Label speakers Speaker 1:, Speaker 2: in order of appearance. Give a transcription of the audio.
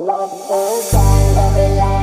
Speaker 1: Love goes down, love